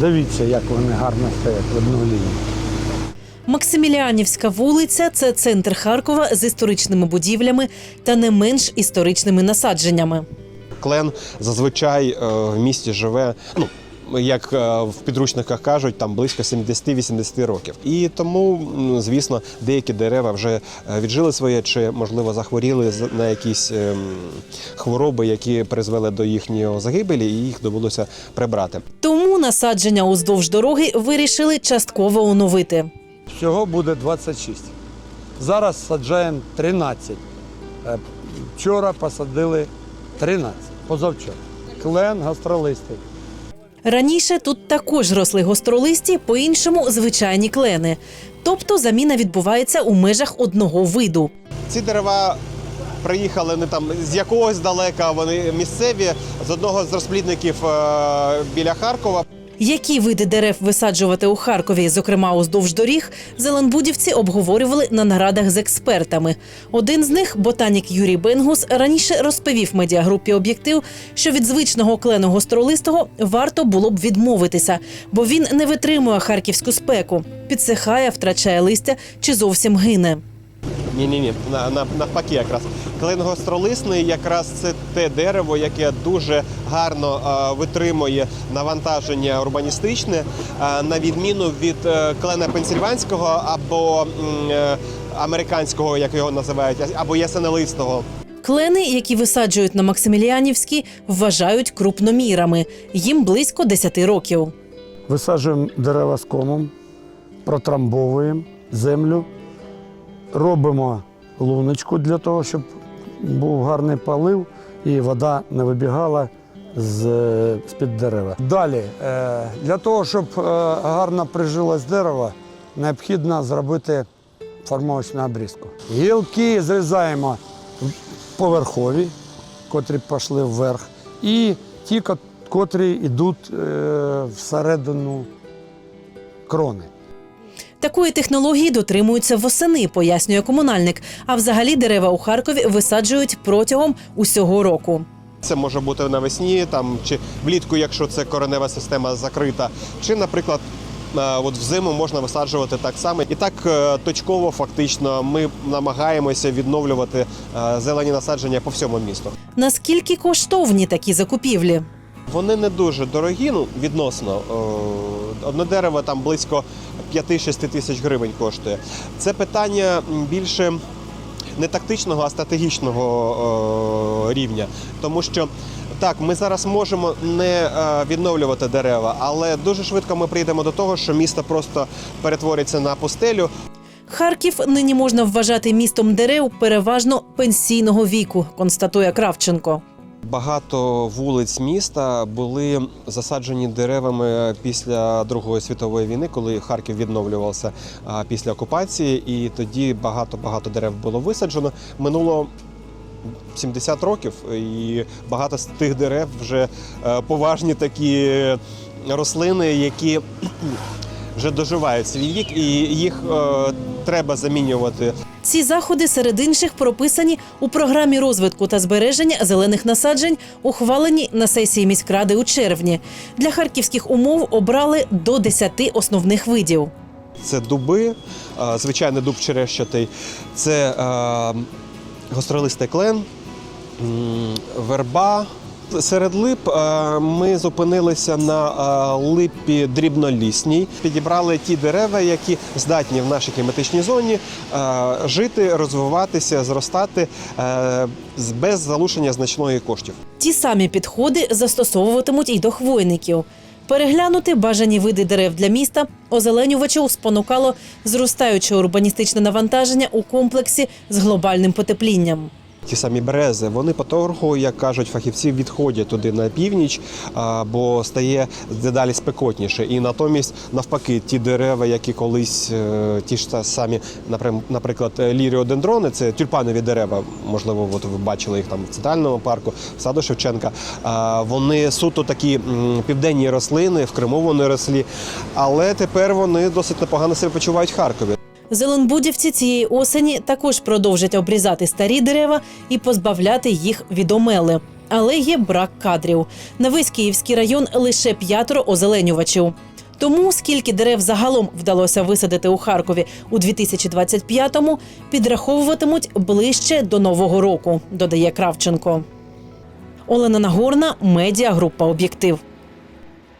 Дивіться, як вони гарно стоять в одну лінію. Максиміліанівська вулиця це центр Харкова з історичними будівлями та не менш історичними насадженнями. Клен зазвичай е, в місті живе. Ну, як е, в підручниках кажуть, там близько 70-80 років. І тому, звісно, деякі дерева вже е, віджили своє чи, можливо, захворіли з- на якісь ем, хвороби, які призвели до їхньої загибелі, і їх довелося прибрати. Тому насадження уздовж дороги вирішили частково оновити. Всього буде 26. Зараз саджаємо 13. Е, Вчора посадили 13, позавчора. Клен гастролистий. Раніше тут також росли гостролисті, по-іншому звичайні клени. Тобто заміна відбувається у межах одного виду. Ці дерева приїхали не там з якогось далека, вони місцеві з одного з розплідників е, біля Харкова. Які види дерев висаджувати у Харкові, зокрема уздовж доріг, зеленбудівці обговорювали на нарадах з експертами. Один з них, ботанік Юрій Бенгус, раніше розповів медіагрупі об'єктив, що від звичного клену гостролистого варто було б відмовитися, бо він не витримує харківську спеку, підсихає, втрачає листя чи зовсім гине. Ні, ні, ні, на, на, навпаки, якраз клен гостролисний, якраз це те дерево, яке дуже гарно е, витримує навантаження урбаністичне, е, на відміну від е, клена пенсільванського або е, американського, як його називають, або ясенелистого. Клени, які висаджують на Максиміліанівській, вважають крупномірами. Їм близько 10 років. Висаджуємо дерева з комом, протрамбовуємо землю, робимо луночку для того, щоб був гарний полив і вода не вибігала з-під дерева. Далі, е, для того, щоб е, гарно прижилось дерево, необхідно зробити формовочну обрізку. Гілки зрізаємо поверхові, котрі пішли вверх, і ті, котрі йдуть е, всередину крони. Такої технології дотримуються восени, пояснює комунальник. А взагалі дерева у Харкові висаджують протягом усього року. Це може бути навесні, там чи влітку, якщо це коренева система закрита, чи, наприклад. е, От взиму можна висаджувати так само, і так е, точково фактично ми намагаємося відновлювати е, зелені насадження по всьому місту. Наскільки коштовні такі закупівлі? Вони не дуже дорогі, ну відносно одне дерево там близько 5-6 тисяч гривень коштує. Це питання більше не тактичного, а стратегічного е, рівня, тому що. Так, ми зараз можемо не е, відновлювати дерева, але дуже швидко ми прийдемо до того, що місто просто перетвориться на пустелю, Харків нині можна вважати містом дерев переважно пенсійного віку, констатує Кравченко. Багато вулиць міста були засаджені деревами після Другої світової війни, коли Харків відновлювався після окупації, і тоді багато багато дерев було висаджено. Минуло 70 років, і багато з тих дерев вже е, поважні такі рослини, які вже доживають свій вік, і їх е, треба замінювати Ці заходи серед інших прописані у програмі розвитку та збереження зелених насаджень, ухваленій на сесії міськради у червні. Для харківських умов обрали до 10 основних видів. Це дуби, е, звичайний дуб черещатий, це е, гостролистий клен, верба. Серед лип е, ми зупинилися на е, липі дрібнолісній. Підібрали ті дерева, які здатні в нашій кліматичній зоні е, жити, розвиватися, зростати без залучення значної коштів. Ті самі підходи застосовуватимуть і до хвойників. Переглянути бажані види дерев для міста озеленювачів спонукало зростаюче урбаністичне навантаження у комплексі з глобальним потеплінням. Ті самі берези, вони поторгу, як кажуть фахівці, відходять туди на північ, бо стає дедалі спекотніше. І натомість, навпаки, ті дерева, які колись е, ті ж самі, наприклад, е, ліріодендрони, це тюльпанові дерева, можливо, от ви бачили їх там в центральному парку, в саду Шевченка. Вони суто такі південні рослини, в Криму вони рослі, але тепер вони досить непогано себе почувають в Харкові. Зеленбудівці цієї осені також продовжать обрізати старі дерева і позбавляти їх від омели. Але є брак кадрів. На весь Київський район лише п'ятеро озеленювачів. Тому скільки дерев загалом вдалося висадити у Харкові у 2025-му, підраховуватимуть ближче до нового року, додає Кравченко. Олена Нагорна, медіагрупа Об'єктив.